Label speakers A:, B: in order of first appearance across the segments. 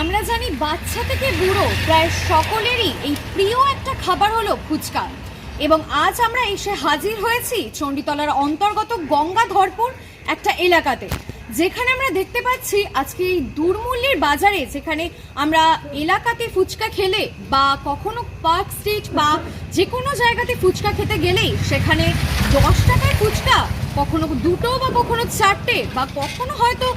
A: আমরা জানি বাচ্চা থেকে বুড়ো প্রায় সকলেরই এই প্রিয় একটা খাবার হলো ফুচকা। এবং আজ আমরা এসে হাজির হয়েছি চণ্ডীতলার অন্তর্গত গঙ্গাধরপুর একটা এলাকাতে, যেখানে আমরা দেখতে পাচ্ছি আজকে এই দুর্মূল্যের বাজারে যেখানে আমরা এলাকাতে ফুচকা খেলে বা কখনো পার্ক স্ট্রিট বা যে কোনো জায়গাতে ফুচকা খেতে গেলেই সেখানে দশ টাকায় ফুচকা, কখনো দুটো বা কখনো চারটে বা কখনো হয়তো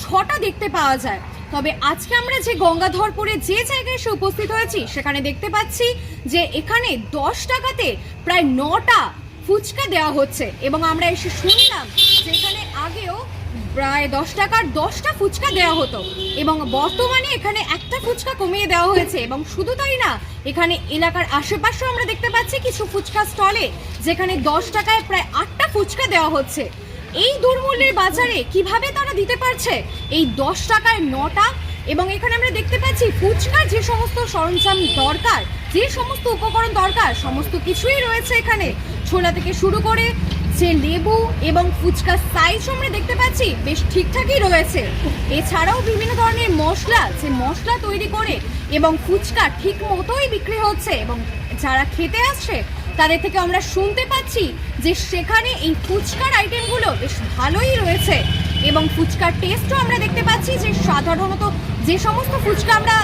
A: ছটা দেখতে পাওয়া যায়। তবে আজকে আমরা যে গঙ্গাধরপুরে যে জায়গায় এসে উপস্থিত হয়েছি, সেখানে দেখতে পাচ্ছি যে এখানে দশ টাকাতে প্রায় নটা ফুচকা দেওয়া হচ্ছে। এবং আমরা এসে শুনলাম যে এখানে আগেও প্রায় দশ টাকার দশটা ফুচকা দেওয়া হতো। এবং বর্তমানে এখানে একটা ফুচকা কমিয়ে দেওয়া হয়েছে। এবং শুধু তাই না, এখানে এলাকার আশেপাশেও আমরা দেখতে পাচ্ছি কিছু ফুচকা স্টলে, যেখানে দশ টাকায় প্রায় আটটা ফুচকা দেওয়া হচ্ছে। এই দুর্মূল্যের বাজারে কীভাবে তারা দিতে পারছে? এই দশ টাকায় নটা এবং এখানে আমরা দেখতে পাচ্ছি ফুচকার যে সমস্ত সরঞ্জাম দরকার, যে সমস্ত উপকরণ দরকার, সমস্ত কিছুই রয়েছে এখানে। ছোলা থেকে শুরু করে যে লেবু এবং ফুচকার সাইজ আমরা দেখতে পাচ্ছি বেশ ঠিকঠাকই রয়েছে। এছাড়াও বিভিন্ন ধরনের মশলা, যে মশলা তৈরি করে এবং ফুচকা ঠিক মতোই বিক্রি হচ্ছে এবং যারা খেতে আসছে তাদের থেকে আমরা শুনতে পাচ্ছি যে সেখানে এই ফুচকার আইটেমগুলো বেশ ভালোই রয়েছে। এবং ফুচকার টেস্টও আমরা দেখতে পাচ্ছি যে সাধারণত যে সমস্ত ফুচকা আমরা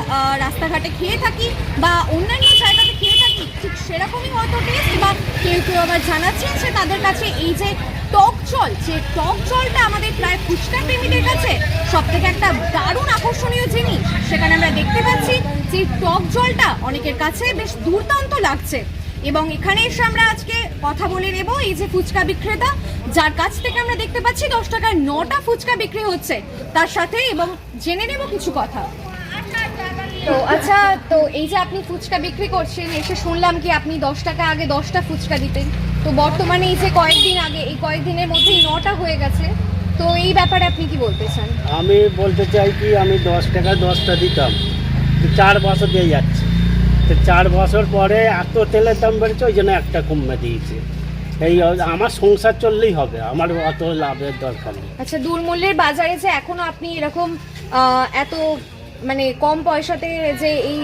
A: রাস্তাঘাটে খেয়ে থাকি বা অন্যান্য জায়গাতে খেয়ে থাকি, ঠিক সেরকমই হয়তো টেস্ট বা কেউ কেউ আবার জানাচ্ছেন যে তাদের কাছে এই যে টক জল, যে টক জলটা আমাদের প্রায় ফুচকা প্রেমীদের কাছে সব থেকে একটা দারুণ আকর্ষণীয় জিনিস। সেখানে আমরা দেখতে পাচ্ছি যে টক জলটা অনেকের কাছে বেশ দুর্দান্ত লাগছে। এবং এখানে এসে আমরা আজকে কথা বলে নেব। এই যে ফুচকা বিক্রেতা, যার কাছ থেকে আমরা দেখতে পাচ্ছি দশ টাকার নটা ফুচকা বিক্রি হচ্ছে তার সাথে এবং জেনে নেব কিছু কথা। তো আচ্ছা তো এই যে আপনি ফুচকা বিক্রি করছেন, এসে শুনলাম কি আপনি দশ টাকা আগে দশটা ফুচকা দিতেন। তো বর্তমানে এই যে কয়েকদিন আগে, এই কয়েকদিনের মধ্যেই নটা হয়ে গেছে। তো এই ব্যাপারে আপনি কি বলতে চান?
B: আমি বলতে চাই কি, আমি দশ টাকা দশটা দিতাম। চার বছর দিয়ে যাচ্ছে। তো চার বছর পরে এত তেলের দাম বেড়েছে ওই জন্য একটা কমে দিয়েছে। এই আমার সংসার চললেই হবে আমার অত লাভের দরকার নেই।
A: আচ্ছা দুর্মূল্যের বাজারে যে এখনও আপনি এরকম এত মানে কম পয়সাতে যে এই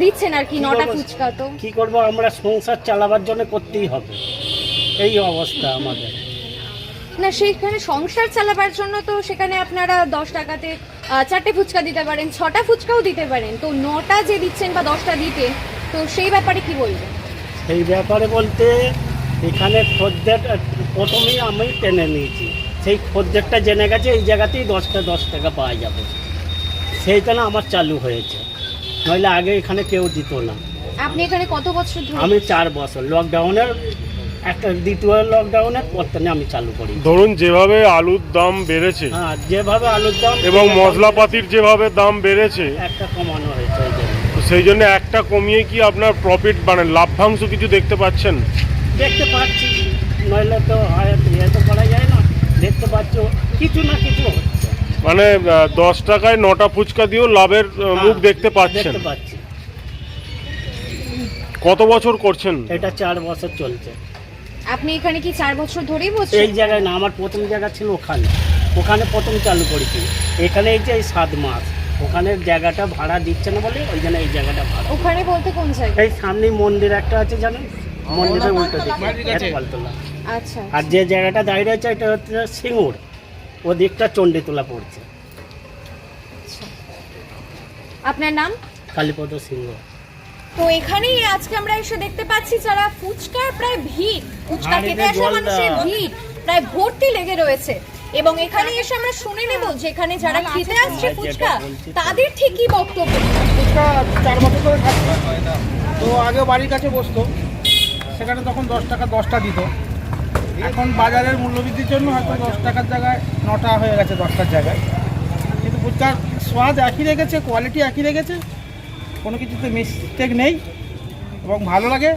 A: দিচ্ছেন আর কি নটা ফুচকা তো।
B: কি করব আমরা সংসার চালাবার জন্য করতেই হবে। এই অবস্থা আমাদের।
A: না সেইখানে সংসার চালাবার জন্য তো সেখানে আপনারা দশ টাকাতে চারটে ফুচকা দিতে পারেন ছটা ফুচকাও দিতে পারেন। তো নটা যে দিচ্ছেন বা দশটা দিতে তো সেই ব্যাপারে কি বলবেন?
B: সেই ব্যাপারে বলতে এখানে খদ্দের প্রথমেই আমি টেনে নিয়েছি। সেই খদ্দেরটা জেনে গেছে এই জায়গাতেই দশটা দশ টাকা পাওয়া যাবে। সেইখানে আমার চালু হয়েছে। নইলে আগে এখানে কেউ দিত না।
A: আপনি এখানে কত বছর ধরে?
B: আমি চার বছর। লকডাউনের একটা দ্বিতীয় লকডাউনের পর থেকে আমি চালু করি।
C: ধরুন যেভাবে আলুর দাম বেড়েছে
B: হ্যাঁ যেভাবে আলুর দাম
C: এবং মশলাপাতির যেভাবে দাম বেড়েছে
B: একটা কমানো হয়েছে
C: সেই জন্য একটা কমিয়ে কি আপনার প্রফিট মানে লাভ্যাংশ কিছু দেখতে পাচ্ছেন?
B: দেখতে পাচ্ছি নইলে তো ইয়ে তো করা যায় না। দেখতে পাচ্ছ কিছু না কিছু হচ্ছে।
C: মানে দশ টাকায় নটা ফুচকা দিয়েও লাভের মুখ
B: হ্যাঁ,
C: দেখতে পাচ্ছেন।
B: দেখতে পাচ্ছি।
C: কত বছর করছেন?
B: এটা চার বছর চলছে।
A: আপনি এখানে কি চার বছর ধরেই
B: এই জায়গায় না আমার প্রথম জায়গা ছিল ওখানে। ওখানে প্রথম চালু করেছি। এখানে এই যে সাত মাস ওখানে জায়গাটা ভাড়া দিচ্ছে না বলে ওই জন্য এই জায়গাটা ভাড়া।
A: ওখানে বলতে কোন জায়গা?
B: এই সামনে মন্দির একটা আছে জানেন? মন্দিরের উল্টো দিকে। বলতলা
A: আচ্ছা।
B: আর যে জায়গাটা দাঁড়িয়ে রয়েছে এটা হচ্ছে সিঙ্গুর। ওদিকটা চণ্ডীতলা পড়ছে।
A: আপনার নাম?
B: কালীপদ সিংহ
A: তো এখানেই আজকে আমরা এসে দেখতে পাচ্ছি যারা ফুচকার প্রায় ভিড় ফুচকা খেতে আসা মানুষের ভিড় প্রায় ভর্তি লেগে রয়েছে। এবং এখানে এসে আমরা শুনে নেব যে এখানে যারা খেতে আসছে ফুচকা। তাদের ঠিকই বক্তব্য?
D: ফুচকা চার বছর ধরে খাচ্ছি। তো আগে বাড়ির কাছে বসতো সেখানে তখন দশ টাকা দশটা দিত। এখন বাজারের মূল্যবৃদ্ধির জন্য হয়তো দশ টাকার জায়গায় নটা হয়ে গেছে দশটার জায়গায়। কিন্তু ফুচকার স্বাদ একই রেখেছে কোয়ালিটি একই রেখেছে। কোনো কিছুতে মিস্টেক নেই এবং ভালো লাগে।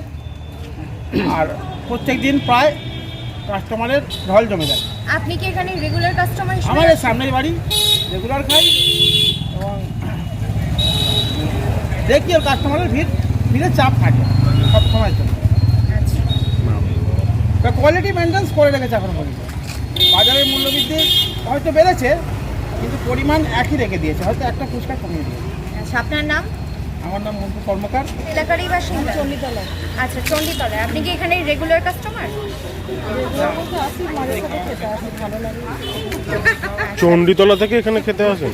D: আর প্রত্যেক দিন প্রায় কাস্টমারের ঢল জমে যায়।
A: আপনি কি এখানে রেগুলার কাস্টমার
D: আমার এই সামনের বাড়ি রেগুলার খাই এবং দেখি ওর কাস্টমারের ভিড় ভিড়ের চাপ থাকে সব সময় জন্য কোয়ালিটি মেনটেন্স করে রেখেছে এখন পর্যন্ত। বাজারের মূল্যবৃদ্ধি হয়তো বেড়েছে কিন্তু পরিমাণ একই রেখে দিয়েছে হয়তো একটা ফুচকা কমিয়ে দিয়েছে।
A: আচ্ছা আপনার নাম?
D: আমার নাম মন্টু কর্মকার।
A: এলাকারই বাসিন্দা? চণ্ডীতলা আচ্ছা চণ্ডীতলা আপনি কি এখানে রেগুলার কাস্টমার
C: চণ্ডীতলা থেকে এখানে খেতে আসেন?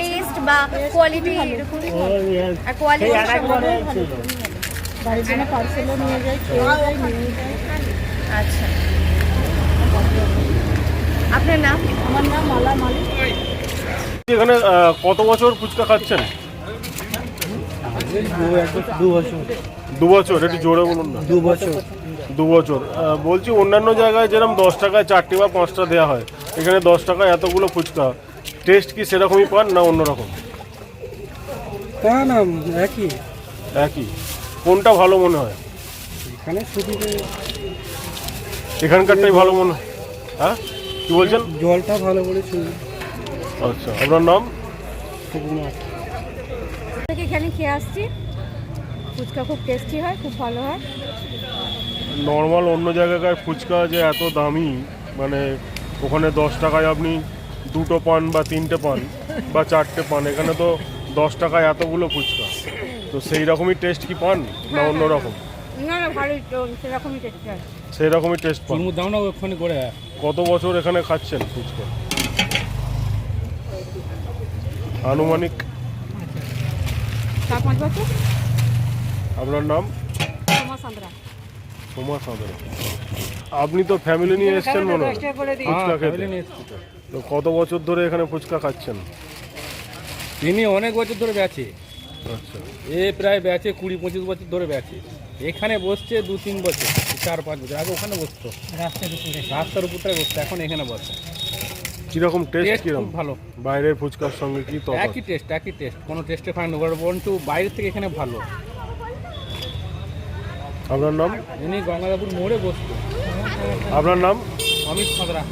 A: টেস্ট বা কোয়ালিটি আর কোয়ালিটি
E: বাড়ির জন্য পার্সেলও নিয়ে যাই।
A: আচ্ছা। আপনার নাম?
E: আমার নাম মালা মালিক।
C: এখানে কত বছর ফুচকা খাচ্ছেন?
B: দু বছর
C: একটু জোরে বলুন না।
B: দু বছর
C: দু বছর বলছি অন্যান্য জায়গায় যেরকম দশ টাকায় চারটি বা পাঁচটা দেওয়া হয় এখানে দশ টাকায় এতগুলো ফুচকা। টেস্ট কি সেরকমই পান না অন্যরকম
F: তা না একই।
C: একই। কোনটা ভালো মনে হয়?
F: এখানে
C: এখানকারটাই ভালো মনে হয়। হ্যাঁ? কি বলছেন?
F: জলটা ভালো বলে
C: আচ্ছা আপনার নাম?
E: এখানে খেয়ে আসছি। ফুচকা খুব টেস্টি হয় খুব ভালো হয়।
C: নর্মাল অন্য জায়গাকার ফুচকা যে এত দামি মানে ওখানে দশ টাকায় আপনি দুটো পান বা তিনটে পান বা চারটে পান এখানে তো দশ টাকায় এতগুলো ফুচকা। তো সেই রকমই টেস্ট কি পান না অন্য রকম
E: না না ভালোই সেরকমই টেস্টি হয়।
C: সেই রকমই টেস্ট পান।
F: চুমুর দাও না ওখানে করে
C: কত বছর এখানে খাচ্ছেন ফুচকা? আনুমানিক।
E: চার পাঁচ বছর?
C: আপনার নাম?
E: সাঁতরা।
C: সোমা সাঁতরা। আপনি তো ফ্যামিলি নিয়ে এসেছেন মনে হয়। ফুচকা খেতে। তো। কত বছর ধরে এখানে ফুচকা খাচ্ছেন?
F: তিনি অনেক বছর ধরে বেচে
C: আচ্ছা।
F: এ প্রায় বেচে কুড়ি পঁচিশ বছর ধরে বেচে এখানে বসছে দু তিন বছর। চার পাঁচ বছর আগে ওখানে বসতো। রাস্তার উপরে। রাস্তার বসতো এখন এখানে বসে।
C: কীরকম টেস্ট কীরকম?
F: ভালো।
C: বাইরের ফুচকার সঙ্গে কি তো
F: একই টেস্ট একই টেস্ট কোনো টেস্টে ফাইন বরঞ্চ বাইরের থেকে এখানে ভালো।
C: আপনার নাম?
F: ইনি গঙ্গাধাপুর মোড়ে বসতো।
C: আপনার নাম?
F: অমিত সাঁতরা।